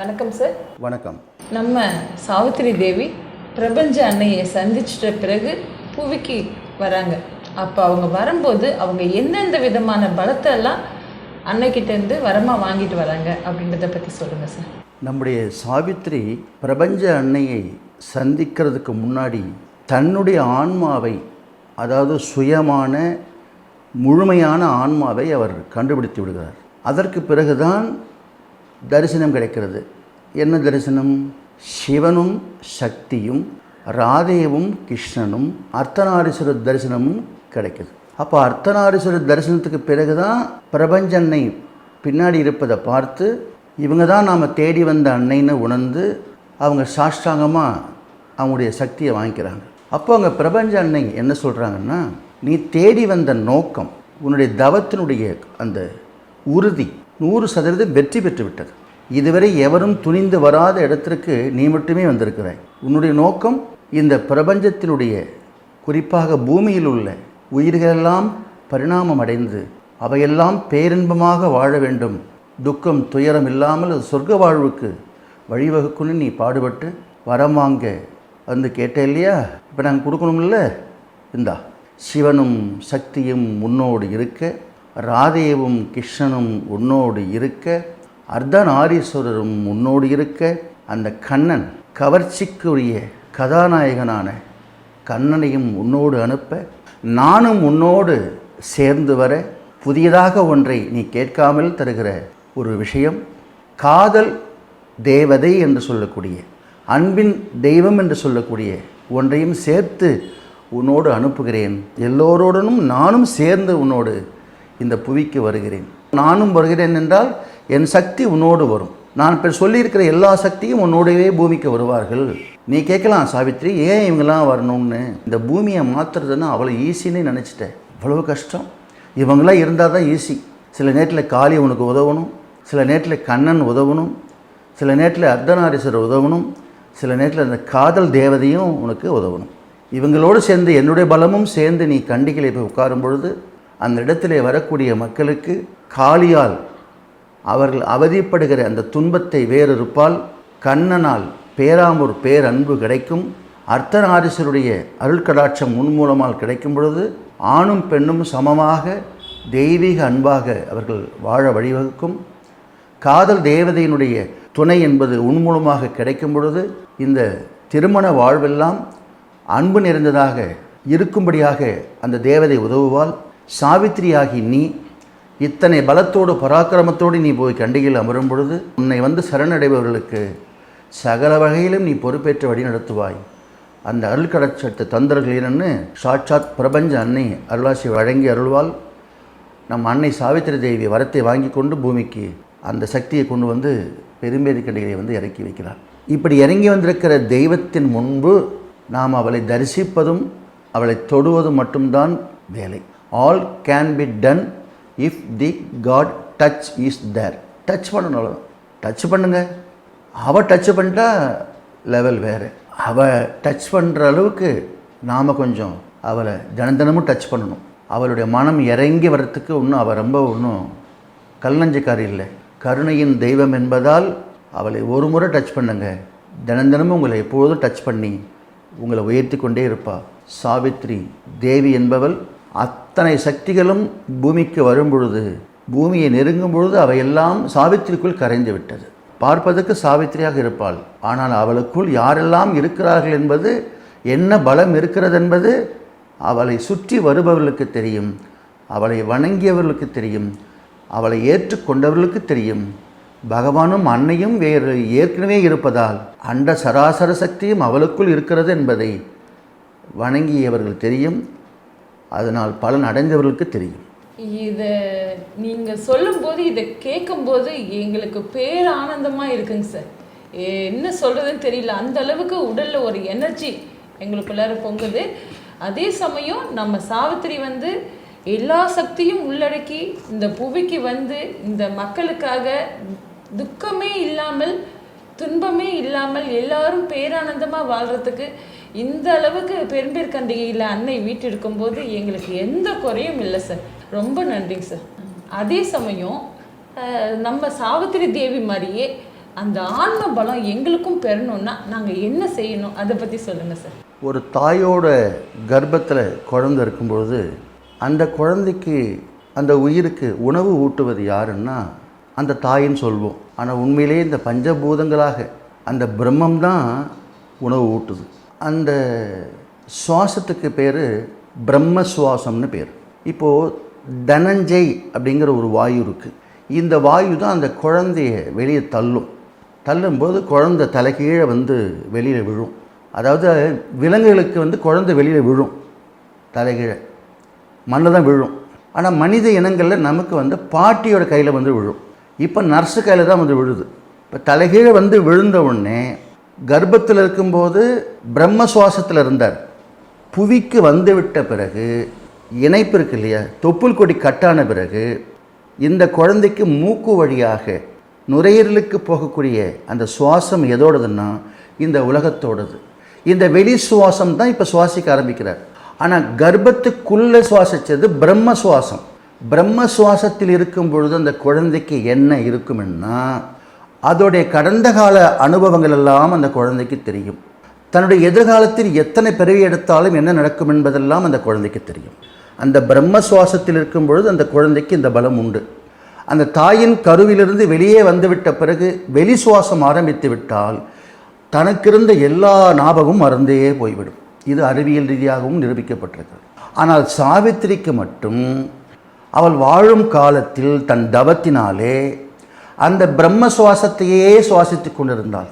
வணக்கம் சார் வணக்கம். நம்ம சாவித்திரி தேவி பிரபஞ்ச அன்னையை சந்திச்சிட்ட பிறகு புவிக்கு வராங்க. அப்போ அவங்க வரும்போது அவங்க எந்தெந்த விதமான பலத்தை எல்லாம் அன்னைக்கிட்டேருந்து வரமாக வாங்கிட்டு வராங்க அப்படின்றத பற்றி சொல்லுங்கள் சார் நம்முடைய சாவித்திரி பிரபஞ்ச அன்னையை சந்திக்கிறதுக்கு முன்னாடி தன்னுடைய ஆன்மாவை அதாவது சுயமான முழுமையான ஆன்மாவை அவர் கண்டுபிடித்து விடுகிறார். அதற்கு பிறகுதான் தரிசனம் கிடைக்கிறது. என்ன தரிசனம்? சிவனும் சக்தியும் ராதேவும் கிருஷ்ணனும் அர்த்தநாரீஸ்வரர் தரிசனமும் கிடைக்குது. அப்போ அர்த்தநாரீஸ்வரர் தரிசனத்துக்கு பிறகுதான் பிரபஞ்ச அன்னை பின்னாடி இருப்பதை பார்த்து இவங்க தான் நாம் தேடி வந்த அன்னைன்னு உணர்ந்து அவங்க சாஷ்டாங்கமாக அவங்களுடைய சக்தியை வாங்கிக்கிறாங்க. அப்போ அவங்க பிரபஞ்ச அன்னை என்ன சொல்கிறாங்கன்னா நீ தேடி வந்த நோக்கம் உன்னுடைய தவத்தினுடைய அந்த உறுதி நூறு சதவீதம் வெற்றி பெற்று விட்டது இதுவரை எவரும் துணிந்து வராத இடத்திற்கு நீ மட்டுமே வந்திருக்கிறாய் உன்னுடைய நோக்கம் இந்த பிரபஞ்சத்தினுடைய குறிப்பாக பூமியில் உள்ள உயிர்களெல்லாம் பரிணாமம் அடைந்து அவையெல்லாம் பேரின்பமாக வாழ வேண்டும். துக்கம் துயரம் இல்லாமல் சொர்க்க வாழ்வுக்கு வழிவகுக்குன்னு நீ பாடுபட்டு வரம் வாங்க. வந்து கேட்டே இல்லையா? இப்போ நாங்கள் கொடுக்கணும்ல? இந்தா. சிவனும் சக்தியும் முன்னோடு இருக்க. ராதேவும் கிருஷ்ணனும் உன்னோடு இருக்க அர்த்தநாரீஸ்வரரும் உன்னோடு இருக்க அந்த கண்ணன் கவர்ச்சிக்குரிய கதாநாயகனான கண்ணனையும் உன்னோடு அனுப்ப நானும் உன்னோடு சேர்ந்து வர புதியதாக ஒன்றை நீ கேட்காமல் தருகிற ஒரு விஷயம் காதல் தேவதை என்று சொல்லக்கூடிய அன்பின் தெய்வம் என்று சொல்லக்கூடிய ஒன்றையும் சேர்த்து உன்னோடு அனுப்புகிறேன். எல்லோரோடனும் நானும் சேர்ந்து உன்னோடு இந்த புவிக்கு வருகிறேன். நானும் வருகிறேன் என்றால் என் சக்தி உன்னோடு வரும். நான் இப்போ சொல்லியிருக்கிற எல்லா சக்தியும் உன்னோடவே பூமிக்கு வருவார்கள். நீ கேட்கலாம் சாவித்ரி ஏன் இவங்கெல்லாம் வரணும்னு? இந்த பூமியை மாற்றுறதுன்னு அவ்வளோ ஈஸின்னு நினச்சிட்டேன். அவ்வளோ கஷ்டம். இவங்களாம் இருந்தால் தான் ஈஸி சில நேரத்தில் காளி உனக்கு உதவணும். சில நேரத்தில் கண்ணன் உதவணும். சில நேரத்தில் அர்த்தநாரீஸ்வரர் உதவணும். சில நேரத்தில் அந்த காதல் தேவதையும் உனக்கு உதவணும். இவங்களோடு சேர்ந்து என்னுடைய பலமும் சேர்ந்து நீ கண்டிகளை போய் உட்காரும் பொழுது அந்த இடத்திலே வரக்கூடிய மக்களுக்கு காளியால் அவர்கள் அவதிப்படுகிற அந்த துன்பத்தை வேறொருப்பால் கண்ணனால் பேராமூர் பேரன்பு கிடைக்கும். அர்த்தநாரீஸ்வருடைய அருள்கடாட்சம் முன்மூலமால் கிடைக்கும் பொழுது ஆணும் பெண்ணும் சமமாக தெய்வீக அன்பாக அவர்கள் வாழ வழிவகுக்கும். காதல் தேவதையினுடைய துணை என்பது உன்மூலமாக கிடைக்கும் பொழுது இந்த திருமண வாழ்வெல்லாம் அன்பு நிறைந்ததாக இருக்கும்படியாக அந்த தேவதை உதவுவாள். சாவித்திரியாகி நீ இத்தனை பலத்தோடு பராக்கிரமத்தோடு நீ போய் கண்டிகையில் அமரும் பொழுது உன்னை வந்து சரணடைபவர்களுக்கு சகல வகையிலும் நீ பொறுப்பேற்று வழி நடத்துவாய். அந்த அருள் கடச்சட்டு தந்தர்கள் என்னன்னு சாட்சாத் பிரபஞ்ச அன்னை அருளாசி வழங்கி அருள்வாள். நம் அன்னை சாவித்திரி தேவி வரத்தை வாங்கி கொண்டு பூமிக்கு அந்த சக்தியை கொண்டு வந்து பெரும்பேதி கண்டிகளை வந்து இறக்கி வைக்கிறார் இப்படி இறங்கி வந்திருக்கிற தெய்வத்தின் முன்பு நாம் அவளை தரிசிப்பதும் அவளை தொடுவதும் மட்டும்தான் வேலை. All can be done if the god touch is there touch பண்ணணும் டச் பண்ணுங்க. அவள் டச் பண்ணிட்டா லெவல் வேறு. அவள் டச் பண்ணுற அளவுக்கு நாம் கொஞ்சம் அவளை தினந்தனமும் டச் பண்ணணும். அவளுடைய மனம் இறங்கி வர்றதுக்கு இன்னும் அவள் ரொம்ப ஒன்றும் கல்லஞ்சக்காரி இல்லை. கருணையின் தெய்வம் என்பதால் அவளை ஒரு முறை டச் பண்ணுங்க. தினம் தினமும் உங்களை எப்பொழுதும் டச் பண்ணி உங்களை உயர்த்தி கொண்டே இருப்பாள் சாவித்ரி தேவி என்பவள் அத்தனை சக்திகளும் பூமிக்கு வரும் பொழுது பூமியை நெருங்கும் பொழுது அவையெல்லாம் சாவித்திரிக்குள் கரைந்து விட்டது. பார்ப்பதற்கு சாவித்திரியாக இருப்பாள். ஆனால் அவளுக்குள் யாரெல்லாம் இருக்கிறார்கள் என்பது என்ன பலம் இருக்கிறது என்பது அவளை சுற்றி வருபவர்களுக்கு தெரியும். அவளை வணங்கியவர்களுக்கு தெரியும். அவளை ஏற்றுக்கொண்டவர்களுக்கு தெரியும். பகவானும் அன்னையும் வேறு ஏற்கனவே இருப்பதால் அண்ட சராசர சக்தியும் அவளுக்குள் இருக்கிறது என்பதை வணங்கியவர்கள் தெரியும். அதனால் பலன் அடைந்தவர்களுக்கு தெரியும். இதை நீங்கள் சொல்லும்போது இதை கேட்கும்போது எங்களுக்கு பேர் ஆனந்தமாக இருக்குங்க சார். என்ன சொல்கிறதுன்னு தெரியல. அந்த அளவுக்கு உடலில் ஒரு எனர்ஜி எங்களுக்குள்ளார பொங்குது. அதே சமயம் நம்ம சாவித்திரி வந்து எல்லா சக்தியும் உள்ளடக்கி இந்த புவிக்கு வந்து இந்த மக்களுக்காக துக்கமே இல்லாமல் துன்பமே இல்லாமல் எல்லாரும் பேரானந்தமாக வாழ்கிறதுக்கு இந்த அளவுக்கு பெரும்பேற்கண்டிகையில் அன்னை வீட்டு இருக்கும்போது எங்களுக்கு எந்த குறையும் இல்லை சார் ரொம்ப நன்றிங்க சார் அதே சமயம் நம்ம சாவித்திரி தேவி மாதிரியே அந்த ஆன்ம பலம் எங்களுக்கும் பெறணும்னா நாங்கள் என்ன செய்யணும்? அதை பற்றி சொல்லுங்கள் சார் ஒரு தாயோட கர்ப்பத்தில் குழந்தை இருக்கும்பொழுது அந்த குழந்தைக்கு அந்த உயிருக்கு உணவு ஊட்டுவது யாருன்னா அந்த தாயின்னு சொல்வோம். ஆனால் உண்மையிலேயே இந்த பஞ்சபூதங்களாக அந்த பிரம்மம் தான் உணவு ஊட்டுது. அந்த சுவாசத்துக்கு பேர் பிரம்ம சுவாசம்னு பேர். இப்போது தனஞ்சய் அப்படிங்கிற ஒரு வாயு இருக்குது இந்த வாயு தான் அந்த குழந்தைய வெளியே தள்ளும். தள்ளும்போது குழந்தை தலைகீழே வந்து வெளியில் விழும். அதாவது விலங்குகளுக்கு வந்து குழந்தை வெளியில் விழும். தலைகீழே மண்ணில் தான் விழும். ஆனால் மனித இனங்களில் நமக்கு வந்து பாட்டியோட கையில் வந்து விழும். இப்போ நர்ஸு கையில் தான் வந்து விழுது. இப்போ தலைகீழே வந்து விழுந்த உடனே கர்ப்பத்தில் இருக்கும்போது பிரம்ம சுவாசத்தில் இருந்தார். புவிக்கு வந்து விட்ட பிறகு இணைப்பு இருக்கு இல்லையா? தொப்புள் கொடி கட்டான பிறகு இந்த குழந்தைக்கு மூக்கு வழியாக நுரையீரலுக்கு போகக்கூடிய அந்த சுவாசம் எதோடதுன்னா இந்த உலகத்தோடது. இந்த வெளி சுவாசம் தான் இப்போ சுவாசிக்க ஆரம்பிக்கிறார். ஆனால் கர்ப்பத்துக்குள்ளே சுவாசித்தது பிரம்ம சுவாசம் பிரம்ம சுவாசத்தில் இருக்கும் பொழுது அந்த குழந்தைக்கு என்ன இருக்குமென்னா அதோடைய கடந்த கால அனுபவங்கள் எல்லாம் அந்த குழந்தைக்கு தெரியும். தன்னுடைய எதிர்காலத்தில் எத்தனை பிறவி எடுத்தாலும் என்ன நடக்கும் என்பதெல்லாம் அந்த குழந்தைக்கு தெரியும். அந்த பிரம்ம சுவாசத்தில் இருக்கும் பொழுது அந்த குழந்தைக்கு இந்த பலம் உண்டு. அந்த தாயின் கருவிலிருந்து வெளியே வந்துவிட்ட பிறகு வெளி சுவாசம் ஆரம்பித்து விட்டால் தனக்கிருந்த எல்லா ஞாபகமும் மறந்தே போய்விடும். இது அறிவியல் ரீதியாகவும் நிரூபிக்கப்பட்டிருக்கிறது. ஆனால் சாவித்திரிக்கு மட்டும் அவள் வாழும் காலத்தில் தன் தவத்தினாலே அந்த பிரம்ம சுவாசத்தையே சுவாசித்து கொண்டிருந்தாள்.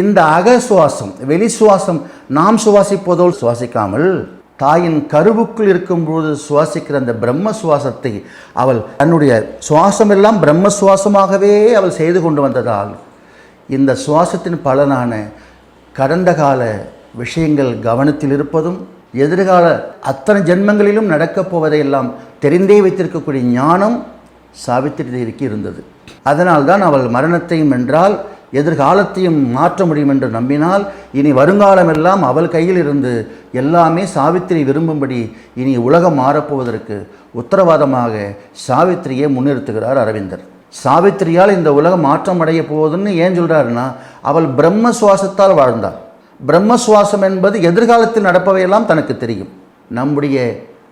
இந்த அக சுவாசம் வெளி சுவாசம் நாம் சுவாசிப்பதோடு சுவாசிக்காமல் தாயின் கருவுக்குள் இருக்கும்போது சுவாசிக்கிற அந்த பிரம்ம சுவாசத்தை அவள் தன்னுடைய சுவாசமெல்லாம் பிரம்ம சுவாசமாகவே அவள் செய்து கொண்டு வந்ததால் இந்த சுவாசத்தின் பலனான கடந்த கால விஷயங்கள் கவனத்தில் இருப்பதும் எதிர்கால அத்தனை ஜென்மங்களிலும் நடக்கப் போவதையெல்லாம் தெரிந்தே வைத்திருக்கக்கூடிய ஞானம் சாவித்திரி தேவிக்கு இருந்தது. அதனால்தான் அவள் மரணத்தையும் வென்றால் எதிர்காலத்தையும் மாற்ற முடியும் என்று நம்பினால் இனி வருங்காலமெல்லாம் அவள் கையில் இருந்து எல்லாமே சாவித்திரி விரும்பும்படி இனி உலகம் மாறப்போவதற்கு உத்தரவாதமாக சாவித்திரியை முன்னிறுத்துகிறார் அரவிந்தர். சாவித்திரியால் இந்த உலகம் மாற்றம் அடைய போகுதுன்னு ஏன் சொல்கிறாருன்னா அவள் பிரம்ம சுவாசத்தால் வாழ்ந்தாள். பிரம்ம சுவாசம் என்பது எதிர்காலத்தில் நடப்பவையெல்லாம் தனக்கு தெரியும். நம்முடைய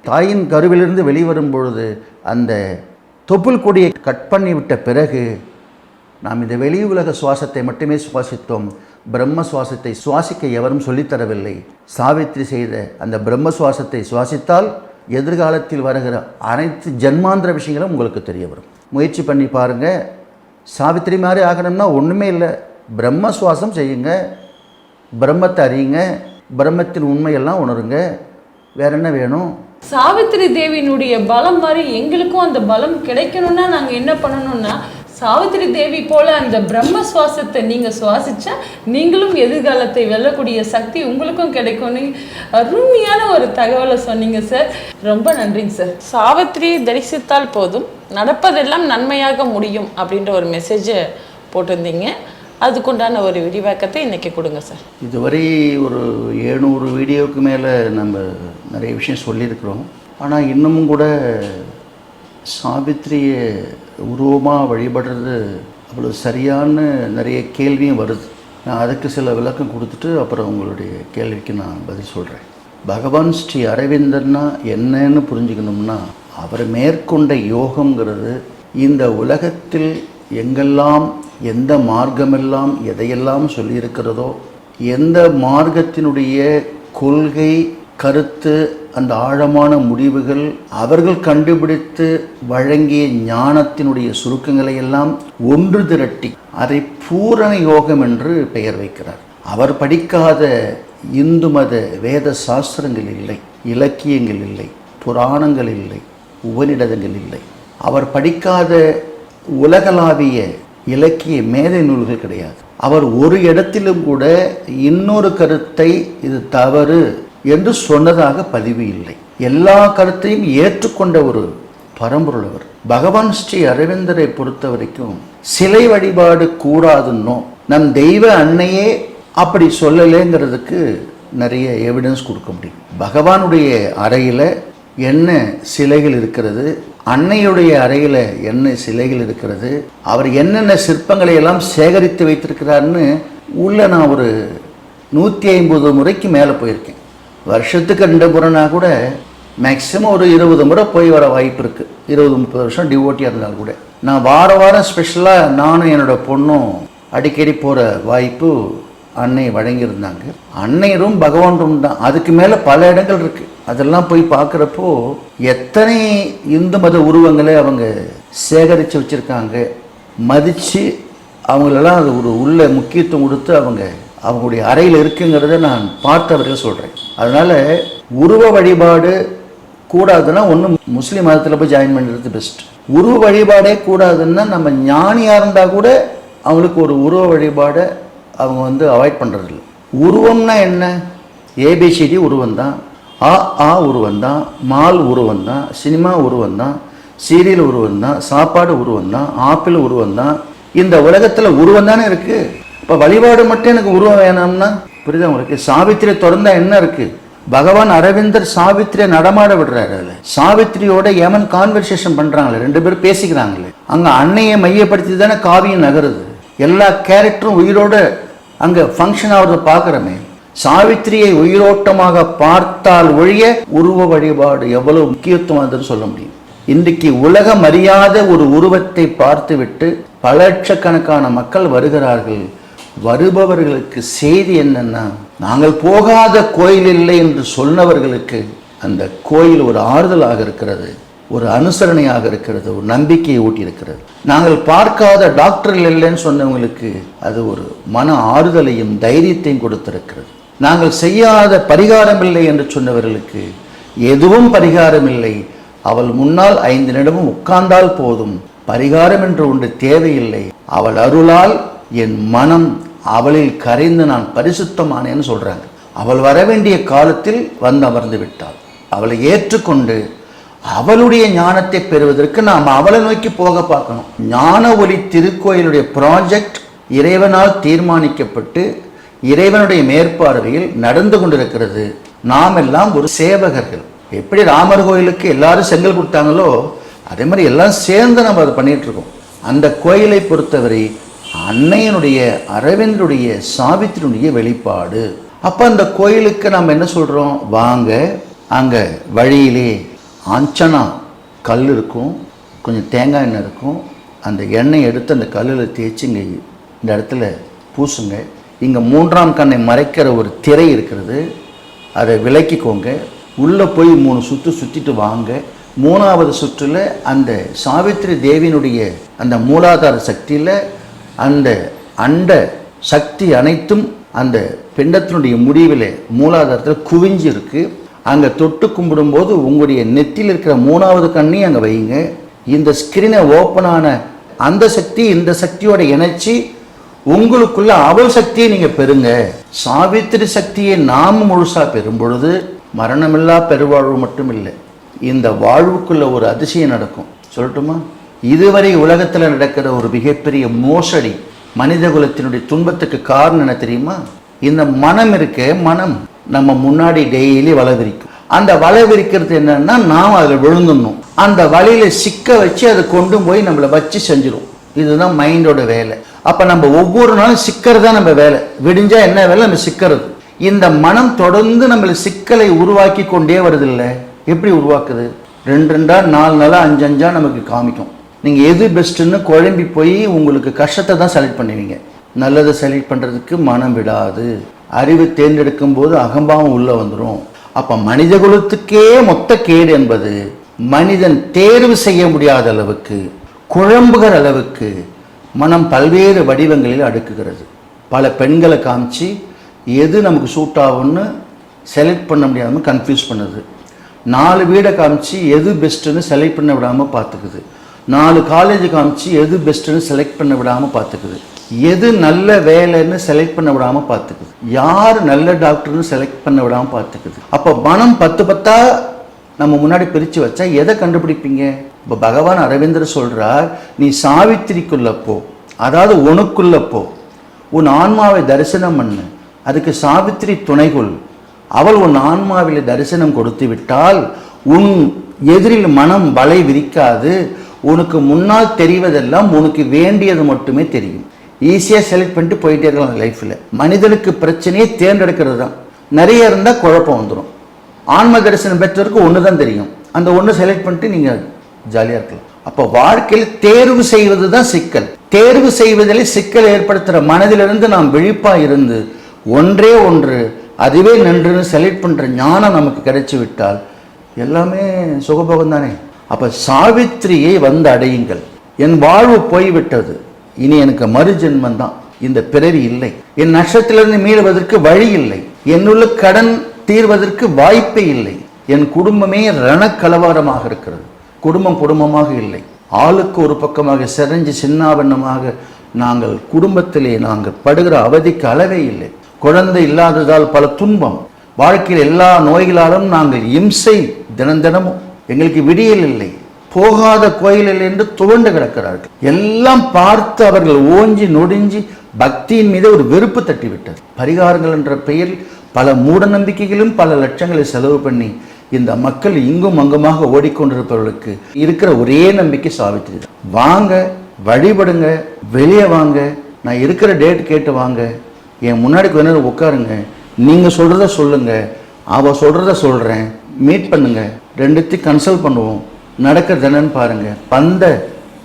தாயின் கருவிலிருந்து வெளிவரும் பொழுது அந்த தொப்புள் கொடியை கட் பண்ணிவிட்ட பிறகு நாம் இந்த வெளி உலக சுவாசத்தை மட்டுமே சுவாசித்தோம். பிரம்ம சுவாசத்தை சுவாசிக்க எவரும் சொல்லித்தரவில்லை. சாவித்திரி செய்த அந்த பிரம்ம சுவாசத்தை சுவாசித்தால் எதிர்காலத்தில் வருகிற அனைத்து ஜன்மாந்திர விஷயங்களும் உங்களுக்கு தெரிய வரும். முயற்சி பண்ணி பாருங்கள் சாவித்திரி மாதிரி ஆகணும்னா ஒன்றுமே இல்லை. பிரம்ம சுவாசம் செய்யுங்க. பிரம்மத்தை அறியுங்க. பிரம்மத்தின் உண்மையெல்லாம் உணருங்க. வேற என்ன வேணும்? சாவித்திரி தேவியினுடைய பலம் மாதிரி எங்களுக்கும் அந்த பலம் கிடைக்கணும்னா நாங்கள் என்ன பண்ணணும்னா சாவித்திரி தேவி போல அந்த பிரம்ம சுவாசத்தை நீங்கள் சுவாசிச்சா நீங்களும் எதிர்காலத்தை வெல்லக்கூடிய சக்தி உங்களுக்கும் கிடைக்கும்னு அருமையான ஒரு தகவலை சொன்னீங்க சார் ரொம்ப நன்றிங்க சார் சாவித்திரி தரிசித்தால் போதும் நடப்பதெல்லாம் நன்மையாக முடியும் அப்படின்ற ஒரு மெசேஜை போட்டிருந்தீங்க. அதுக்குண்டான ஒரு விரிவாக்கத்தை இன்றைக்கி கொடுங்க சார். இதுவரை ஒரு ஏழ்நூறு வீடியோவுக்கு மேலே நம்ம நிறைய விஷயம் சொல்லியிருக்கிறோம். ஆனால் இன்னமும் கூட சாவித்திரியை உருவமாக வழிபடுறது அவ்வளோ சரியான நிறைய கேள்வியும் வருது. நான் அதுக்கு சில விளக்கம் கொடுத்துட்டு அப்புறம் உங்களுடைய கேள்விக்கு நான் பதில் சொல்கிறேன் பகவான் ஸ்ரீ அரவிந்தர்னா என்னன்னு புரிஞ்சுக்கணும்னா அவர் மேற்கொண்ட யோகங்கிறது இந்த உலகத்தில் எங்கெல்லாம் எந்த மார்க்கமெல்லாம் எதையெல்லாம் சொல்லியிருக்கிறதோ எந்த மார்க்கத்தினுடைய கொள்கை கருத்து அந்த ஆழமான முடிவுகள் அவர்கள் கண்டுபிடித்து வழங்கிய ஞானத்தினுடைய சுருக்கங்களை எல்லாம் ஒன்று திரட்டி அதை பூரண யோகம் என்று பெயர் வைக்கிறார். அவர் படிக்காத இந்து மத வேத சாஸ்திரங்கள் இல்லை இலக்கியங்கள் இல்லை புராணங்கள் இல்லை உபநிடதங்கள் இல்லை. அவர் படிக்காத உலகளாவிய இலக்கிய மேதை நூல்கள் கிடையாது. அவர் ஒரு இடத்திலும் கூட இன்னொரு கருத்தை இது தவறு என்று சொன்னதாக பதிவு இல்லை. எல்லா கருத்தையும் ஏற்றுக்கொண்ட ஒரு பரம்பொருள் அவர் பகவான் ஸ்ரீ அரவிந்தரை பொறுத்த வரைக்கும் சிலை வழிபாடு கூடாதுன்னோ நம் தெய்வ அன்னையே அப்படி சொல்லலைங்கிறதுக்கு நிறைய எவிடன்ஸ் கொடுக்க முடியும். பகவானுடைய அறையில் என்ன சிலைகள் இருக்கிறது அன்னையுடைய அறையில் என்ன சிலைகள் இருக்கிறது? அவர் என்னென்ன சிற்பங்களை எல்லாம் சேகரித்து வைத்திருக்கிறாருன்னு உள்ளே நான் ஒரு நூற்றி ஐம்பது முறைக்கு மேலே போயிருக்கேன். வருஷத்துக்கு ரெண்டு முறைனா கூட மேக்ஸிமம் ஒரு இருபது முறை போய் வர வாய்ப்பு இருக்குது இருபது முப்பது வருஷம் டிவோட்டியாக இருந்தாலும் கூட. நான் வார வாரம் ஸ்பெஷலாக நானும் என்னோட பொண்ணும் அடிக்கடி போகிற வாய்ப்பு அன்னை வழங்கியிருந்தாங்க. அன்னையரும் பகவான்ரும் தான். அதுக்கு மேலே பல இடங்கள் இருக்குது அதெல்லாம் போய் பார்க்குறப்போ எத்தனை இந்து மத உருவங்களை அவங்க சேகரித்து வச்சுருக்காங்க. மதித்து அவங்களெல்லாம் அது ஒரு உள்ள முக்கியத்துவம் கொடுத்து அவங்க அவங்களுடைய அறையில் இருக்குங்கிறத நான் பார்த்தவர்கள் சொல்கிறேன் அதனால் உருவ வழிபாடு கூடாதுன்னா ஒன்று முஸ்லீம் மதத்தில் போய் ஜாயின் பண்ணுறது பெஸ்ட் உருவ வழிபாடே கூடாதுன்னா நம்ம ஞானியாக இருந்தால் கூட அவங்களுக்கு ஒரு உருவ வழிபாடை அவங்க வந்து அவாய்ட் பண்ணுறதில்ல உருவம்னா என்ன? ஏபிசிடி உருவம் தான் ஆ ஆ உருவம் தான் மால் உருவம் தான் சினிமா உருவம் தான் சீரியல் உருவம் தான் சாப்பாடு உருவம் தான் ஆப்பிள் உருவம் தான். இந்த உலகத்தில் உருவம் தானே இருக்குது இப்போ வழிபாடு மட்டும் எனக்கு உருவம் வேணாம்னா? புரியுதா உங்களுக்கு? சாவித்திரி திறந்தா என்ன இருக்குது பகவான் அரவிந்தர் சாவித்திரியை நடமாட விடுறாரு அதில். சாவித்திரியோட யமன் கான்வர்சேஷன் பண்ணுறாங்களே ரெண்டு பேரும் பேசிக்கிறாங்களே. அங்கே அன்னையை மையப்படுத்தி தானே காவியம் நகருது. எல்லா கேரக்டரும் உயிரோட அங்கே ஃபங்க்ஷன் ஆகிறத பார்க்குறோமே. சாவித்திரியை உயிரோட்டமாக பார்த்தால் ஒழிய உருவ வழிபாடு எவ்வளவு முக்கியத்துவம் சொல்ல முடியும். இன்றைக்கு உலகம் அறியாத ஒரு உருவத்தை பார்த்துவிட்டு பல லட்சக்கணக்கான மக்கள் வருகிறார்கள். வருபவர்களுக்கு செய்தி என்னன்னா நாங்கள் போகாத கோயில் இல்லை என்று சொன்னவர்களுக்கு அந்த கோயில் ஒரு ஆறுதலாக இருக்கிறது ஒரு அனுசரணையாக இருக்கிறது ஒரு நம்பிக்கையை ஊட்டி இருக்கிறது நாங்கள் பார்க்காத டாக்டர்கள் இல்லைன்னு சொன்னவங்களுக்கு அது ஒரு மன ஆறுதலையும் தைரியத்தையும் கொடுத்திருக்கிறது. நாங்கள் செய்யாத பரிகாரம் இல்லை என்று சொன்னவர்களுக்கு எதுவும் பரிகாரம் இல்லை. அவள் முன்னால் ஐந்து நிமிடமும் உட்கார்ந்தால் போதும். பரிகாரம் என்று ஒன்று தேவையில்லை. அவள் அருளால் என் மனம் அவளில் கரைந்து நான் பரிசுத்தமானேன்னு சொல்கிறாங்க அவள் வர வேண்டிய காலத்தில் வந்து அமர்ந்து விட்டாள். அவளை ஏற்றுக்கொண்டு அவளுடைய ஞானத்தை பெறுவதற்கு நாம் அவளை நோக்கி போக பார்க்கணும். ஞான ஒளி திருக்கோயிலுடைய ப்ராஜெக்ட் இறைவனால் தீர்மானிக்கப்பட்டு இறைவனுடைய மேற்பார்வையில் நடந்து கொண்டிருக்கிறது. நாம் எல்லாம் ஒரு சேவகர்கள். எப்படி ராமர் கோயிலுக்கு எல்லாரும் செங்கல் கொடுத்தாங்களோ அதே மாதிரி எல்லாம் சேர்ந்து நம்ம அதை பண்ணிட்டு இருக்கோம் அந்த கோயிலை பொறுத்தவரை அன்னையனுடைய அரவிந்தருடைய சாவித்திரனுடைய வெளிப்பாடு. அப்போ அந்த கோயிலுக்கு நம்ம என்ன சொல்கிறோம் வாங்க அங்கே வழியிலே ஆஞ்சனா கல் இருக்கும் கொஞ்சம் தேங்காய் எண்ணெய் இருக்கும். அந்த எண்ணெய் எடுத்து அந்த கல்லில் தேய்ச்சி இங்கே இந்த இடத்துல பூசுங்க. இங்கே மூன்றாம் கண்ணை மறைக்கிற ஒரு திரை இருக்கிறது. அதை விலக்கிக்கோங்க. உள்ளே போய் மூணு சுற்று சுற்றிட்டு வாங்க. மூணாவது சுற்றில் அந்த சாவித்திரி தேவியினுடைய அந்த மூலாதார சக்தியில் அந்த அண்ட சக்தி அனைத்தும் அந்த பிண்டத்தினுடைய முடிவில் மூலாதாரத்தில் குவிஞ்சு இருக்கு அங்கே தொட்டு கும்பிடும்போது உங்களுடைய நெத்தியில் இருக்கிற மூணாவது கண்ணையும் அங்கே வைங்க இந்த ஸ்கிரீனை ஓப்பன் ஆன அந்த சக்தி இந்த சக்தியோட இணைச்சி உங்களுக்குள்ள அவள் சக்தியை நீங்க பெறுங்க. சாவித்திரி சக்தியை நாம் முழுசா பெறும் பொழுது மரணமில்லா பெருவாழ்வு மட்டும் இல்லை இந்த வாழ்வுக்குள்ள ஒரு அதிசயம் நடக்கும். சொல்லட்டுமா? இதுவரை உலகத்தில் நடக்கிற ஒரு மிகப்பெரிய மோசடி மனித குலத்தினுடைய துன்பத்துக்கு காரணம் என்ன தெரியுமா? இந்த மனம் இருக்க மனம். நம்ம முன்னாடி டெய்லி வளவிரிக்கும் அந்த வலை விரிக்கிறது என்னன்னா நாம் அதில் விழுந்துடணும். அந்த வலையில் சிக்க வச்சு அதை கொண்டு போய் நம்மளை வச்சு செஞ்சிடும் இதுதான் மைண்டோட வேலை. அப்போ நம்ம ஒவ்வொரு நாளும் சிக்கிறது தான் நம்ம வேலை. விடிஞ்சால் என்ன வேலை? நம்ம சிக்கிறது. இந்த மனம் தொடர்ந்து நம்மளை சிக்கலை உருவாக்கி கொண்டே வருதில்ல எப்படி உருவாக்குது? ரெண்டு ரெண்டா நாலு நாளாக அஞ்சு அஞ்சா நமக்கு காமிக்கும். நீங்கள் எது பெஸ்ட்டுன்னு குழம்பி போய் உங்களுக்கு கஷ்டத்தை தான் செலக்ட் பண்ணுவீங்க. நல்லதை செலக்ட் பண்ணுறதுக்கு மனம் விடாது. அறிவு தேர்ந்தெடுக்கும் போது அகம்பாவம் உள்ளே வந்துடும் அப்போ மனித குலத்துக்கே மொத்த கேடு என்பது மனிதன் தேர்வு செய்ய முடியாத அளவுக்கு குழம்புகிற அளவுக்கு மனம் பல்வேறு வடிவங்களில் அடுக்குகிறது. பல பெண்களை காமிச்சு எது நமக்கு சூட் ஆகும்னு செலக்ட் பண்ண முடியாமல் கன்ஃபியூஸ் பண்ணுது. நாலு வீடை காமிச்சு எது பெஸ்ட்டுன்னு செலக்ட் பண்ண விடாமல் பார்த்துக்குது. நாலு காலேஜ் காமிச்சு எது பெஸ்ட்டுன்னு செலக்ட் பண்ண விடாமல் பார்த்துக்குது. எது நல்ல வேலைன்னு செலக்ட் பண்ண விடாமல் பார்த்துக்குது. யார் நல்ல டாக்டர்னு செலக்ட் பண்ண விடாமல் பார்த்துக்குது. அப்போ மனம் பத்து பத்தா நம்ம முன்னாடி பிரித்து வச்சா எதை கண்டுபிடிப்பீங்க? இப்போ பகவான் அரவிந்தர் சொல்கிறார் நீ சாவித்திரிக்குள்ள போ. அதாவது உனக்குள்ள போ. உன் ஆன்மாவை தரிசனம் பண்ணு. அதுக்கு சாவித்திரி துணைகொள். அவள் உன் ஆன்மாவில் தரிசனம் கொடுத்து விட்டால் உன் எதிரில் மனம் வலை விரிக்காது. உனக்கு முன்னால் தெரிவதெல்லாம் உனக்கு வேண்டியது மட்டுமே தெரியும். ஈஸியாக செலக்ட் பண்ணிட்டு போயிட்டே இருக்கலாம் லைஃப்பில் மனிதனுக்கு பிரச்சனையே தேர்ந்தெடுக்கிறது தான் நிறைய இருந்தால் குழப்பம் வந்துடும் ஆன்ம தரிசனம் பெற்றவருக்கு ஒன்று தான் தெரியும். அந்த ஒன்று செலக்ட் பண்ணிட்டு நீங்கள் ஜாலியாக இருக்கலாம். அப்போ வாழ்க்கையில் தேர்வு செய்வது தான் சிக்கல். தேர்வு செய்வதில் சிக்கல் ஏற்படுத்துகிற மனதிலிருந்து நாம் விழிப்பாக இருந்து ஒன்றே ஒன்று அதுவே நன்றுன்னு செலக்ட் பண்ணுற ஞானம் நமக்கு கிடைச்சி விட்டால் எல்லாமே சுகபோகம் தானே? அப்போ சாவித்திரியை வந்து அடையுங்கள். என் வாழ்வு போய்விட்டது. இனி எனக்கு மறுஜென்மம் தான் இந்த பிறவி இல்லை. என் நஷ்டத்திலிருந்து மீளுவதற்கு வழி இல்லை. என்னுள்ள கடன் தீர்வதற்கு வாய்ப்பே இல்லை. என் குடும்பமே ரணக்கலவரமாக இருக்கிறது. குடும்பம் குடும்பமாக இல்லை. ஆளுக்கு ஒரு பக்கமாக செறிஞ்சு சின்னாபன்னமாக நாங்கள் குடும்பத்திலே நாங்கள் படுகிற அவதிக்கு அளவே இல்லை. குழந்தை இல்லாததால் பல துன்பம். வாழ்க்கையில் எல்லா நோய்களாலும் நாங்கள் இம்சை தினம் தினமும். எங்களுக்கு விடியல் இல்லை. போகாத கோயிலில் என்று துவண்டு கிடக்கிறார்கள். எல்லாம் பார்த்து அவர்கள் ஓஞ்சி நொடிஞ்சி பக்தியின் மீது ஒரு வெறுப்பு தட்டிவிட்டது. பரிகாரங்கள் என்ற பெயரில் பல மூட நம்பிக்கைகளும் பல லட்சங்களை செலவு பண்ணி இந்த மக்கள் இங்கும் அங்குமாக ஓடிக்கொண்டிருப்பவர்களுக்கு இருக்கிற ஒரே நம்பிக்கை சாவித்திரி தான். வாங்க வழிபடுங்க வெளியே வாங்க நான் இருக்கிற டேட் கேட்டு வாங்க என் முன்னாடி கொஞ்ச நேரம் உட்காருங்க நீங்கள் சொல்கிறத சொல்லுங்க அவள் சொல்கிறத சொல்கிறேன் மீட் பண்ணுங்க. ரெண்டுத்தையும் கன்சல்ட் பண்ணுவோம். நடக்கிறது என்னன்னு பாருங்க. வந்த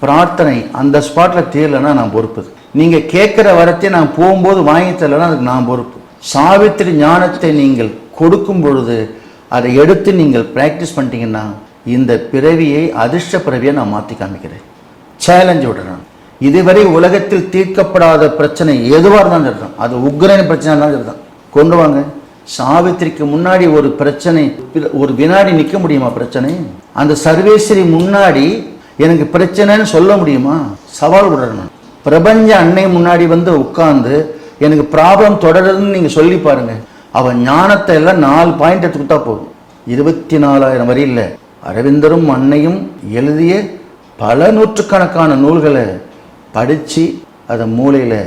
பிரார்த்தனை அந்த ஸ்பாட்டில் தீரலைன்னா நான் பொறுப்பு. நீங்கள் கேட்குற வரத்தையும் நான் போகும்போது வாங்கி தரலைன்னா அதுக்கு நான் பொறுப்பு. சாவித்திரி ஞானத்தை நீங்கள் கொடுக்கும் பொழுது அதை எடுத்து நீங்கள் ப்ராக்டிஸ் பண்ணிட்டீங்கன்னா இந்த பிறவியை அதிர்ஷ்ட பிறவியை நான் மாற்றி காமிக்கிறேன். சேலஞ்சு விடுறேன் இதுவரை உலகத்தில் தீர்க்கப்படாத பிரச்சனை எதுவாக இருந்தாலும் சரிதான். அது உக்ரைன் பிரச்சனை இருந்தாலும் சரிதான். கொண்டு வாங்க. சாவித்திரிக்கு முன்னாடி ஒரு பிரச்சனை ஒரு வினாடி நிற்க முடியுமா பிரச்சனை? அந்த சர்வேஸ்வரி முன்னாடி எனக்கு பிரச்சனைன்னு சொல்ல முடியுமா? சவால் விடுறேன் பிரபஞ்ச அன்னை முன்னாடி வந்து உட்கார்ந்து எனக்கு ப்ராப்ளம் தொடருதுன்னு நீங்கள் சொல்லி பாருங்கள் அவன் ஞானத்தை எல்லாம் நாலு பாயிண்ட் எடுத்து கொடுத்தா போதும். இருபத்தி நாலாயிரம் வரியில் அரவிந்தரும் அன்னையும் எழுதிய பல நூற்றுக்கணக்கான நூல்களை படித்து அதை மூளையில்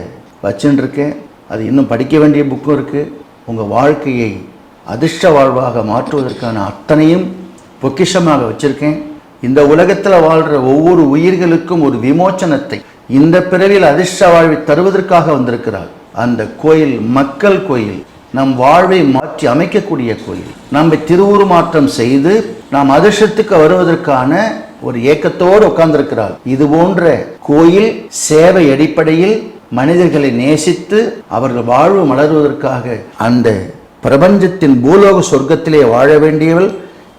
வச்சுன்னு அது இன்னும் படிக்க வேண்டிய புக்கும் இருக்குது உங்கள் வாழ்க்கையை அதிர்ஷ்ட வாழ்வாக மாற்றுவதற்கான அத்தனையும் பொக்கிஷமாக வச்சுருக்கேன். இந்த உலகத்தில் வாழ்கிற ஒவ்வொரு உயிர்களுக்கும் ஒரு விமோச்சனத்தை இந்த பிறவியில் அதிர்ஷ்ட வாழ்வை தருவதற்காக வந்திருக்கிறார் அந்த கோயில் மக்கள் கோயில் நம் வாழ்வை மாற்றி அமைக்கக்கூடிய கோயில். நம்மை திருவுருமாற்றம் செய்து நாம் அதிர்ஷ்டத்துக்கு வருவதற்கான ஒரு ஏக்கத்தோடு உட்கார்ந்திருக்கிறார். இது போன்ற கோயில் சேவை அடிப்படையில் மனிதர்களை நேசித்து அவர்கள் வாழ்வு மலர்வதற்காக அந்த பிரபஞ்சத்தின் பூலோக சொர்க்கத்திலே வாழ வேண்டியவள்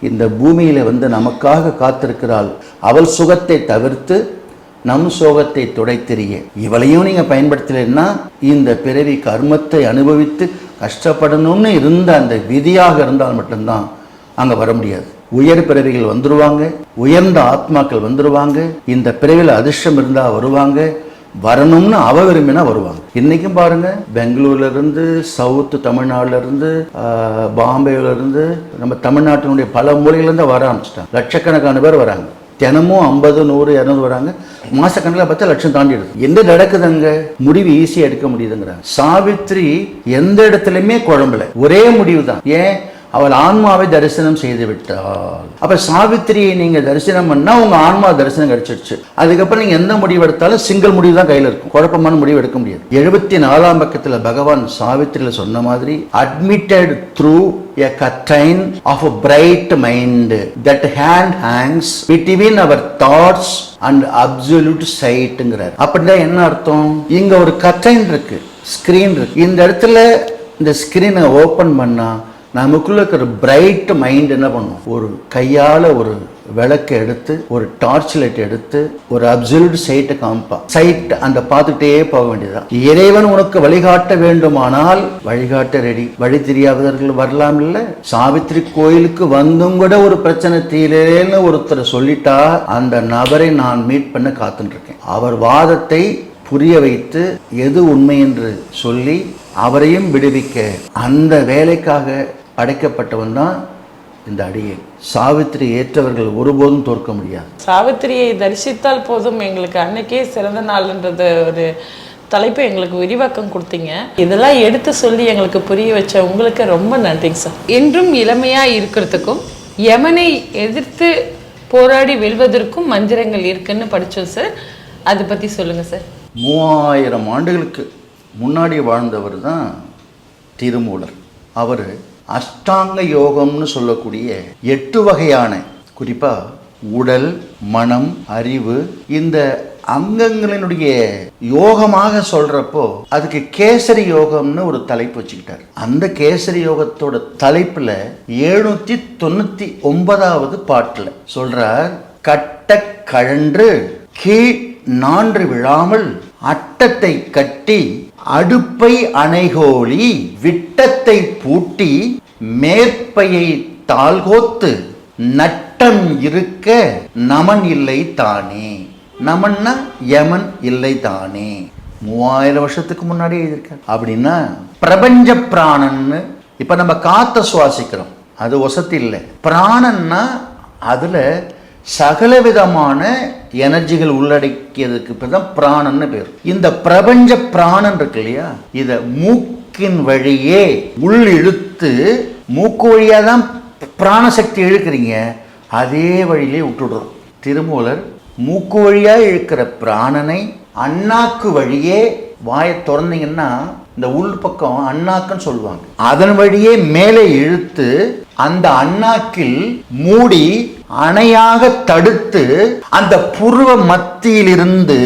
இந்த பூமியில வந்து நமக்காக காத்திருக்கிறாள். அவள் சுகத்தை தவிர்த்து நம் சோகத்தை துடைத்தெறிய. இவளையும் நீங்க பயன்படுத்தலைன்னா இந்த பிறவி கர்மத்தை அனுபவித்து கஷ்டப்படணும்னு இருந்த அந்த விதியாக இருந்தால் மட்டும்தான் அங்க வர முடியாது. உயர் பிறவிகள் வந்துருவாங்க உயர்ந்த ஆத்மாக்கள் வந்துருவாங்க இந்த பிறவியில் அதிர்ஷ்டம் இருந்தா வருவாங்க வரணும்னு அவ விரும்பினா வருவாங்க. இன்னைக்கும் பாருங்க பெங்களூர்ல இருந்து சவுத் தமிழ்நாடுல இருந்து பாம்பேல இருந்து நம்ம தமிழ்நாட்டினுடைய பல மூலையிலிருந்து வர ஆரம்பிச்சிட்டாங்க. லட்சக்கணக்கான பேர் வராங்க. தினமும் ஐம்பது நூறு இரநூறு வராங்க. மாசக்கணக்கில் பார்த்தா லட்சம் தாண்டிடுது எந்த நடக்குதுங்க? முடிவு ஈஸியாக எடுக்க முடியுதுங்கிறாங்க. சாவித்ரி எந்த இடத்துலையுமே குழம்புல. ஒரே முடிவு தான் ஏன்? அவள் ஆன்மாவை தரிசனம் செய்து விட்டாள் அப்ப சாவித்திரியை நீங்க தரிசனம் பண்ணா உங்க ஆன்மா தரிசனம் கிடைச்சிருச்சு. அதுக்கப்புறம் நீங்க எந்த முடிவு எடுத்தாலும் சிங்கிள் முடிவு தான் கையில இருக்கும். குழப்பமான முடிவு எடுக்க முடியாது. எழுபத்தி நாலாம் பக்கத்துல பகவான் சாவித்திரியில சொன்ன மாதிரி admitted through a curtain of a bright mind. That hand hangs between our thoughts and absolute sightங்கிறார். அப்படின்னா என்ன அர்த்தம்? இங்க ஒரு கர்டைன் இருக்கு ஸ்கிரீன் இருக்கு. இந்த இடத்துல இந்த ஸ்கிரீனை ஓபன் பண்ணா நமக்குள்ள இருக்கிற பிரைட் மைண்ட் என்ன பண்ணும்? ஒரு கையால ஒரு விளக்கை எடுத்து ஒரு டார்ச் லைட் எடுத்து ஒரு அப்சல்யூட் சைட்டை காமிப்பா. சைட் அந்த பார்த்துட்டே போக வேண்டியதுதான். இறைவன் உனக்கு வழிகாட்ட வேண்டுமானால் வழிகாட்ட ரெடி வழி தெரியாதவர்கள் வரலாம் இல்ல. சாவித்திரி கோயிலுக்கு வந்தும் கூட ஒரு பிரச்சனை தீரேன்னு ஒருத்தர் சொல்லிட்டா அந்த நபரை நான் மீட் பண்ண காத்துட்டு இருக்கேன் அவர் வாதத்தை புரிய வைத்து எது உண்மை என்று சொல்லி அவரையும் விடுவிக்க. அந்த வேலைக்காக படைக்கப்பட்டவன் தான் இந்த அடியை. சாவித்திரி ஏற்றவர்கள் ஒருபோதும் தோற்க முடியாது. சாவித்திரியை தரிசித்தால் போதும் எங்களுக்கு அன்னைக்கே சிறந்த நாள்ன்றது ஒரு தலைப்பு எங்களுக்கு விரிவாக்கம் கொடுத்தீங்க. இதெல்லாம் எடுத்து சொல்லி எங்களுக்கு புரிய வச்ச உங்களுக்கு ரொம்ப நன்றிங்க சார். என்றும் இளமையா இருக்கிறதுக்கும் யமனை எதிர்த்து போராடி வெல்வதற்கும் மந்திரங்கள் இருக்குன்னு படிச்சோம் சார். அதை பத்தி சொல்லுங்க சார். மூவாயிரம் ஆண்டுகளுக்கு முன்னாடி வாழ்ந்தவர் தான் திருமூலர். அவர் அஷ்டாங்க யோகம்னு சொல்லக்கூடிய எட்டு வகையான குறிப்பாக உடல் மனம் அறிவு இந்த அங்கங்களினுடைய யோகமாக சொல்றப்போ அதுக்கு கேசரி யோகம்னு ஒரு தலைப்பு வச்சுக்கிட்டார். அந்த கேசரி யோகத்தோட தலைப்புல எழுநூத்தி தொண்ணூத்தி ஒன்பதாவது பாட்டுல சொல்றார் கட்ட கழன்று கீழ் நான்று விழாமல் அட்டத்தை கட்டி அடுப்பை அணைகோலி விட்டத்தை பூட்டி மேற்பையை தாழ்கோத்து நட்டம் இருக்க நமன் இல்லை தானே. நமன்னா யமன் இல்லை தானே. மூவாயிரம் வருஷத்துக்கு முன்னாடி எழுதியிருக்கார். அப்படின்னா பிரபஞ்ச பிராணன்னு இப்ப நம்ம காத்த சுவாசிக்கிறோம். அது வசதி இல்லை. பிராணன்னா அதுல சகல விதமான எனர்ஜிகள் உள்ளடக்கியதுக்கு பேர் தான் பிராணன்னு பேர். இந்த பிரபஞ்ச பிராணன் இருக்கு இல்லையா? இத மூக்கின் வழியே உள் இழுத்து மூக்கு வழியா தான் பிராணசக்தி இழுக்கிறீங்க அதே வழியிலே விட்டுடுறோம். திருமூலர் மூக்கு வழியா இழுக்கிற பிராணனை அண்ணாக்கு வழியே வாயை திறந்தீங்கன்னா இந்த உள் பக்கம் அண்ணாக்குன்னு சொல்லுவாங்க. அதன் வழியே மேலே இழுத்து அந்த அண்ணாக்கில் மூடி அணையாக தடுத்து அந்த புருவ மத்தியிலிருந்து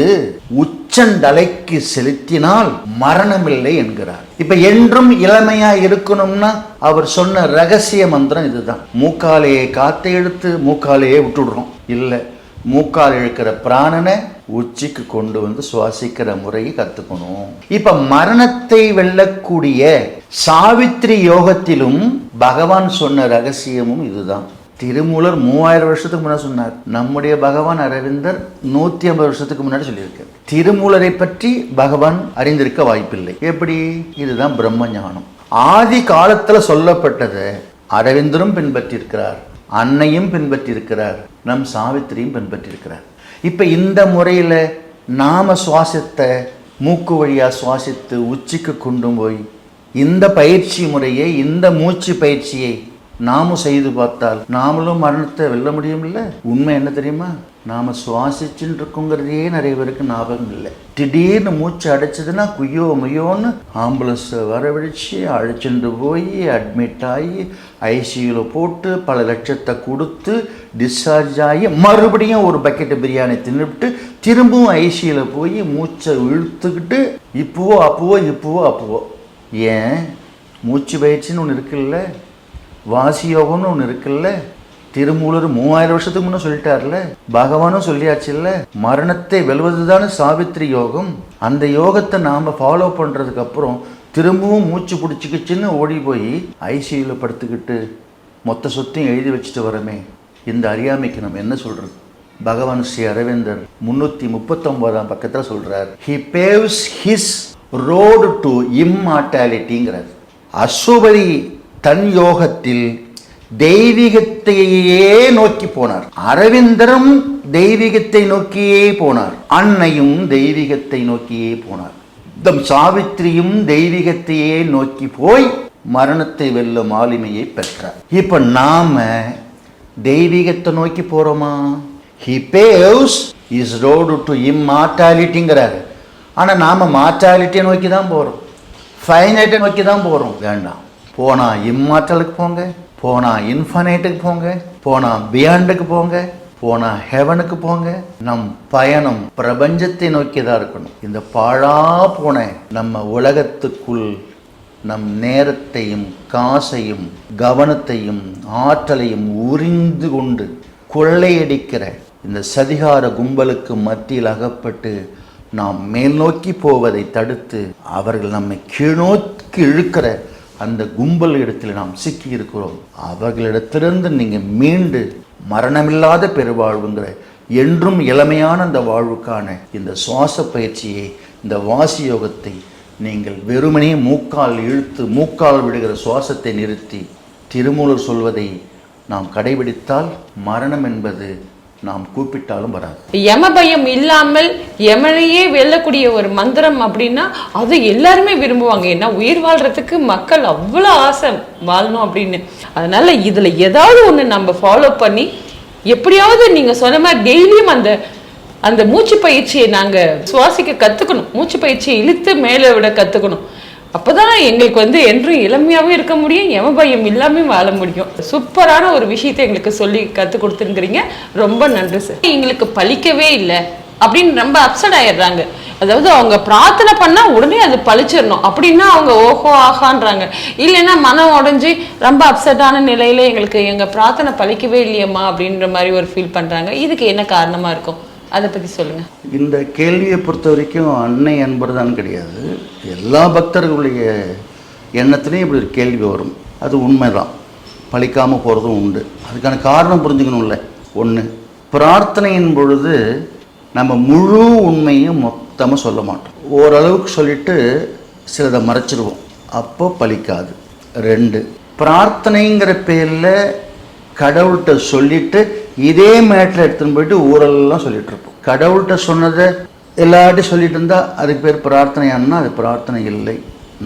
உச்சந்தலைக்கு செலுத்தினால் மரணமில்லை என்கிறார். இப்ப என்றும் இளமையா இருக்கணும்னா அவர் சொன்ன ரகசிய மந்திரம் இதுதான். மூக்காலையே காத்தை எடுத்து மூக்காலையே விட்டுடுறோம். இல்லை மூக்கால் இழுக்கிற பிராணனை உச்சிக்கு கொண்டு வந்து சுவாசிக்கிற முறையை கத்துக்கணும். இப்ப மரணத்தை வெல்லக்கூடிய சாவித்ரி யோகத்திலும் பகவான் சொன்ன ரகசியமும் இதுதான். திருமூலர் மூவாயிரம் வருஷத்துக்கு முன்னாடி சொன்னார். நம்முடைய பகவான் அரவிந்தர் நூத்தி ஐம்பது வருஷத்துக்கு முன்னாடி சொல்லியிருக்கார். திருமூலரை பற்றி பகவான் அறிந்திருக்க வாய்ப்பில்லை. எப்படி? இதுதான் பிரம்ம ஞானம். ஆதி காலத்துல சொல்லப்பட்டதை அரவிந்தரும் பின்பற்றியிருக்கிறார். அன்னையும் பின்பற்றியிருக்கிறார். நம் சாவித்திரியும் பின்பற்றியிருக்கிறார். இப்போ இந்த முறையில் நாம சுவாசத்தை மூக்கு வழியாக சுவாசித்து உச்சிக்கு கொண்டு போய் இந்த பயிற்சி முறையை இந்த மூச்சு பயிற்சியை நாமும் செய்து பார்த்தால் நாமளும் மரணத்தை வெல்ல முடியும் இல்லை உண்மை என்ன தெரியுமா? நாம சுவாசிச்சுட்டு இருக்கோங்கிறதே நிறைய பேருக்கு ஞாபகம் இல்லை. திடீர்னு மூச்சு அடைச்சதுன்னா குய்யோ முய்யோன்னு ஆம்புலன்ஸை வரவழைச்சி அழைச்சிட்டு போய் அட்மிட் ஆகி ஐசியூவில் போட்டு பல லட்சத்தை கொடுத்து டிஸ்சார்ஜ் ஆகி மறுபடியும் ஒரு பக்கெட்டு பிரியாணி தின்னுட்டு திரும்பவும் ஐசியூவில் போய் மூச்சை இழுத்துக்கிட்டு இப்போவோ அப்போவோ இப்போவோ அப்போவோ. ஏன்? மூச்சு பயிற்சின்னு ஒன்று இருக்குல்ல? வாசி யோகம்னு ஒன்று இருக்குல்ல? திருமூலர் மூவாயிரம் வருஷத்துக்கு முன்னே சொல்லிட்டார்ல? பகவானும் சொல்லியாச்சுல்ல? மரணத்தை வெல்வது தானே சாவித்ரி யோகம்? அந்த யோகத்தை நாம் ஃபாலோ பண்ணுறதுக்கு அப்புறம் திரும்பவும் மூச்சு பிடிச்சிக்கிச்சின்னு ஓடி போய் ஐசியூவில் படுத்துக்கிட்டு மொத்த சொத்தையும் எழுதி வச்சுட்டு வரமே. இந்த அறியாமைக்கு நம்ம என்ன சொல்கிறது பகவான் ஸ்ரீ அரவிந்தர் முன்னூற்றி முப்பத்தொம்போதாம் பக்கத்தில் சொல்கிறார் he paves his road to இம்மார்டாலிட்டிங்கிறார் அசுபதி தன் யோகத்தில் தெய்வீகத்தையே நோக்கி போனார். அரவிந்தரும் தெய்வீகத்தை நோக்கியே போனார். அன்னையும் தெய்வீகத்தை நோக்கியே போனார். தம் சாவித்திரியும் தெய்வீகத்தையே நோக்கி போய் மரணத்தை வெல்லும் ஆளுமையை பெற்றார். இப்ப நாம தெய்வீகத்தை நோக்கி போறோமா? He paves his road to இம்மார்டாலிட்டிங்கிறாரு ஆனால் நாம மார்டாலிட்டியை நோக்கி தான் போகிறோம் ஃபைனைட்டை நோக்கி தான் போகிறோம் வேண்டாம். போனால் இம்மாற்றலுக்கு போங்க போனா இன்ஃபனைட்டுக்கு போங்க போனால் பியாண்டுக்கு போங்க போனால் ஹெவனுக்கு போங்க. நம் பயணம் பிரபஞ்சத்தை நோக்கி தான் இருக்கணும். இந்த பாழா போன நம்ம உலகத்துக்குள் நம் நேரத்தையும் காசையும் கவனத்தையும் ஆற்றலையும் உறிந்து கொண்டு கொள்ளையடிக்கிற இந்த சதிகார கும்பலுக்கு மத்தியில் அகப்பட்டு நாம் மேல் நோக்கி போவதை தடுத்து அவர்கள் நம்மை கீழ்நோக்கி இழுக்கிற அந்த கும்பல் இடத்தில் நாம் சிக்கி இருக்கிறோம் அவர்களிடத்திலிருந்து நீங்கள் மீண்டு மரணமில்லாத பெருவாழ்வுங்கிற என்றும் இளமையான அந்த வாழ்வுக்கான இந்த சுவாச பயிற்சியை இந்த வாசி யோகத்தை நீங்கள் வெறுமனே மூக்கால் இழுத்து மூக்கால் விடுகிற சுவாசத்தை நிறுத்தி திருமூலர் சொல்வதை நாம் கடைபிடித்தால் மரணம் என்பது நாம் கூப்பிட்டாலும் வராது. யம பயம் இல்லாமல் யமனையே வெல்லக்கூடிய ஒரு மந்திரம் அப்படின்னா அது எல்லாருமே விரும்புவாங்க. ஏன்னா உயிர் வாழ்றதுக்கு மக்கள் அவ்வளோ ஆசை வாழணும் அப்படின்னு. அதனால இதில் ஏதாவது ஒன்று நம்ம ஃபாலோ பண்ணி எப்படியாவது நீங்கள் சொன்ன மாதிரி டெய்லியும் அந்த அந்த மூச்சு பயிற்சியை நாங்கள் சுவாசிக்க கற்றுக்கணும் மூச்சு பயிற்சியை இழுத்து மேலே விட கற்றுக்கணும் அப்போதான் எங்களுக்கு வந்து என்றும் இளமையாகவும் இருக்க முடியும் எம பயம் இல்லாமல் வாழ முடியும். சூப்பரான ஒரு விஷயத்தை எங்களுக்கு சொல்லி கற்றுக் கொடுத்துருக்கிறீங்க. ரொம்ப நன்றி சார் எங்களுக்கு பழிக்கவே இல்லை அப்படின்னு ரொம்ப அப்செட் ஆயிடுறாங்க. அதாவது அவங்க பிரார்த்தனை பண்ணால் உடனே அது பழிச்சிடணும். அப்படின்னா அவங்க ஓஹோ ஆகான்றாங்க இல்லைன்னா மனம் உடஞ்சி ரொம்ப அப்செட்டான நிலையில எங்களுக்கு எங்கள் பிரார்த்தனை பழிக்கவே இல்லையம்மா அப்படின்ற மாதிரி ஒரு ஃபீல் பண்ணுறாங்க இதுக்கு என்ன காரணமாக இருக்கும்? அதை பற்றி சொல்லுங்கள் இந்த கேள்வியை பொறுத்த வரைக்கும் அன்னை என்பதுதான் கிடையாது. எல்லா பக்தர்களுடைய எண்ணத்துலேயும் இப்படி ஒரு கேள்வி வரும். அது உண்மைதான். பழிக்காமல் போகிறதும் உண்டு. அதுக்கான காரணம் புரிஞ்சுக்கணும்ல. ஒன்று பிரார்த்தனையின் பொழுது நம்ம முழு உண்மையும் மொத்தமாக சொல்ல மாட்டோம். ஓரளவுக்கு சொல்லிட்டு சிலதை மறைச்சிருவோம். அப்போ பழிக்காது. ரெண்டு பிரார்த்தனைங்கிற பேரில் கடவுள்கிட்ட சொல்லிட்டு இதே மேட்டில் எடுத்துன்னு போயிட்டு ஊரெல்லாம் சொல்லிட்டு இருப்போம். கடவுள்கிட்ட சொன்னதை எல்லார்ட்டையும் சொல்லிட்டு இருந்தால் அதுக்கு பேர் பிரார்த்தனையானா அது பிரார்த்தனை இல்லை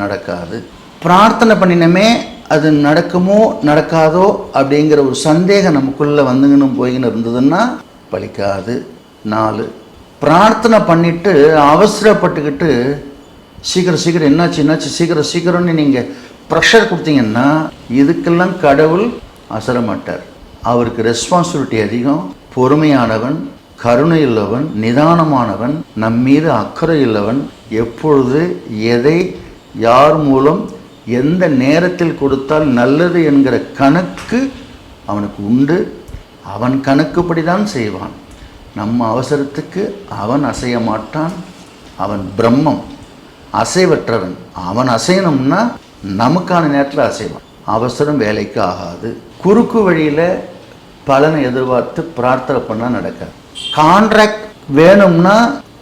நடக்காது. பிரார்த்தனை பண்ணினமே அது நடக்குமோ நடக்காதோ அப்படிங்கிற ஒரு சந்தேகம் நமக்குள்ளே வந்துங்கன்னு போயின்னு இருந்ததுன்னா பலிக்காது. நாலு பிரார்த்தனை பண்ணிட்டு அவசரப்பட்டுக்கிட்டு சீக்கிரம் சீக்கிரம் என்னாச்சு என்னாச்சு சீக்கிரம் சீக்கிரம்னு நீங்கள் ப்ரெஷர் கொடுத்தீங்கன்னா இதுக்கெல்லாம் கடவுள் அசரமாட்டார். அவருக்கு ரெஸ்பான்சிபிலிட்டி அதிகம். பொறுமையானவன் கருணை உள்ளவன் நிதானமானவன் நம் மீது அக்கறை உள்ளவன் எப்பொழுது எதை யார் மூலம் எந்த நேரத்தில் கொடுத்தால் நல்லது என்கிற கணக்கு அவனுக்கு உண்டு. அவன் கணக்குப்படி தான் செய்வான். நம்ம அவசரத்துக்கு அவன் அசைய மாட்டான். அவன் பிரம்மம். அசைவற்றவன். அவன் அசையணும்னா நமக்கான நேரத்தில் அசைவான். அவசரம் வேலைக்கு ஆகாது. குறுக்கு வழியில் பலனை எதிர்பார்த்து பிரார்த்தனை பண்ணால் நடக்காது. கான்ட்ராக்ட் வேணும்னா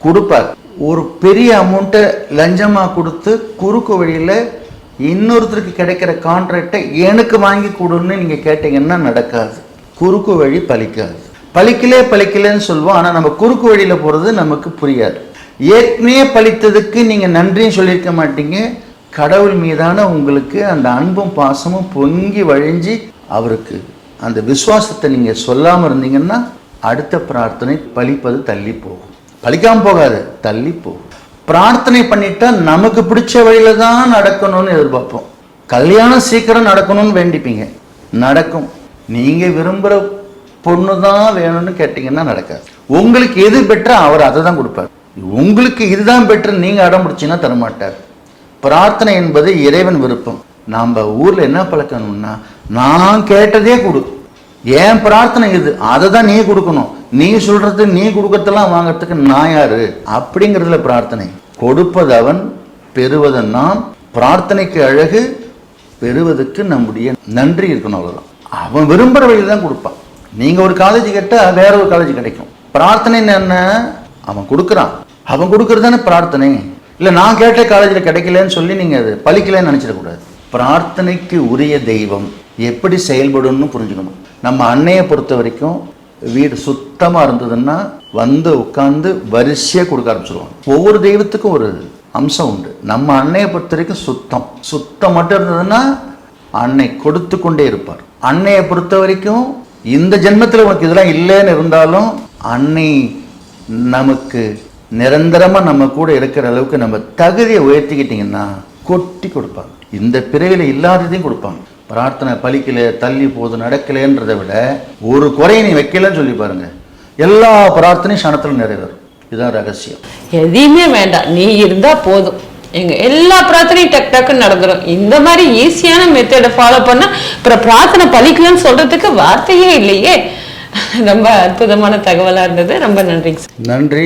கொடுப்பார். ஒரு பெரிய அமௌண்ட்டை லஞ்சமாக கொடுத்து குறுக்கு வழியில் இன்னொருத்தருக்கு கிடைக்கிற கான்ட்ராக்டை எனக்கு வாங்கி கொடுன்னு நீங்கள் கேட்டிங்கன்னா நடக்காது. குறுக்கு வழி பழிக்காது. பழிக்கலே பழிக்கலன்னு சொல்லுவோம். ஆனால் நம்ம குறுக்கு வழியில் போகிறது நமக்கு புரியாது. ஏற்கனவே பலித்ததுக்கு நீங்கள் நன்றியும் சொல்லியிருக்க மாட்டீங்க. கடவுள் மீதான உங்களுக்கு அந்த அன்பும் பாசமும் பொங்கி வழிஞ்சி அவருக்கு அந்த விசுவாசத்தை நீங்கள் சொல்லாமல் இருந்தீங்கன்னா அடுத்த பிரார்த்தனை பழிப்பது தள்ளி போகும். பழிக்காமல் போகாது தள்ளி போகும். பிரார்த்தனை பண்ணிட்டா நமக்கு பிடிச்ச வழியில தான் நடக்கணும்னு எதிர்பார்ப்போம். கல்யாணம் சீக்கிரம் நடக்கணும்னு வேண்டிப்பீங்க. நடக்கும். நீங்கள் விரும்புகிற பொண்ணு தான் வேணும்னு கேட்டிங்கன்னா நடக்காது. உங்களுக்கு எது பெட்டரோ அவர் அதை தான் கொடுப்பார். உங்களுக்கு இதுதான் பெட்டர் நீங்கள் அடம் பிடிச்சீங்கன்னா தரமாட்டார். பிரார்த்தனை என்பது இறைவன் விருப்பம். நாம் ஊரில் என்ன பழக்கணும்னா நான் கேட்டதே கொடு. ஏன் பிரார்த்தனை இது? அதை தான் நீ கொடுக்கணும். நீ சொல்றது நீ கொடுக்கறதெல்லாம் வாங்குறதுக்கு நான் யாரு? அப்படிங்கிறதுல பிரார்த்தனை. கொடுப்பது அவன் பெறுவது நாம் பிரார்த்தனைக்கு அழகு பெறுவதற்கு நம்முடைய நன்றி இருக்கணும் அவ்வளோதான் அவன் விரும்புகிற வழியில் தான் கொடுப்பான். நீங்கள் ஒரு காலேஜ் கேட்டால் வேற ஒரு காலேஜ் கிடைக்கும். பிரார்த்தனை என்ன? அவன் கொடுக்குறான். அவன் கொடுக்கறது தானே பிரார்த்தனை. இல்லை நான் கேட்ட காலேஜில் கிடைக்கலன்னு சொல்லி நீங்கள் அது பழிக்கலன்னு நினச்சிடக்கூடாது பிரார்த்தனைக்கு உரிய தெய்வம் எப்படி செயல்படும்னு புரிஞ்சுக்கணும். நம்ம அன்னையை பொறுத்த வரைக்கும் வீடு சுத்தமாக இருந்ததுன்னா வந்து உட்காந்து வரிசையாக கொடுக்க ஆரம்பிச்சிருவாங்க. ஒவ்வொரு தெய்வத்துக்கும் ஒரு அம்சம் உண்டு. நம்ம அன்னையை பொறுத்த வரைக்கும் சுத்தம். சுத்தம் மட்டும் இருந்ததுன்னா அன்னை கொடுத்து கொண்டே இருப்பார். அன்னையை பொறுத்த வரைக்கும் இந்த ஜென்மத்தில் உனக்கு இதெல்லாம் இல்லைன்னு இருந்தாலும் அன்னை நமக்கு நிரந்தரமாக நம்ம கூட இருக்கிற அளவுக்கு நம்ம தகுதியை உயர்த்திக்கிட்டிங்கன்னா கொட்டி கொடுப்பாங்க. இந்த பிறவில இல்லாததையும் கொடுப்பாங்க. பிரார்த்தனை பலிக்கல தள்ளி போது நடக்கலைன்றதை விட ஒரு குறையை நீ வைக்கலன்னு சொல்லி பாருங்க. எல்லா பிரார்த்தனையும் சனத்தில் நிறைவேறும். இதுதான் ரகசியம். எதையுமே வேண்டாம். நீ இருந்தா போதும். எங்க எல்லா பிரார்த்தனையும் டக் டக்குன்னு நடந்துடும் இந்த மாதிரி ஈஸியான மெத்தடை ஃபாலோ பண்ணா அப்புறம் பிரார்த்தனை பலிக்கலன்னு சொல்றதுக்கு வார்த்தையே இல்லையே. ரொம்ப அற்புதமான தகவலா இருந்தது. ரொம்ப நன்றிங்க சார் நன்றி.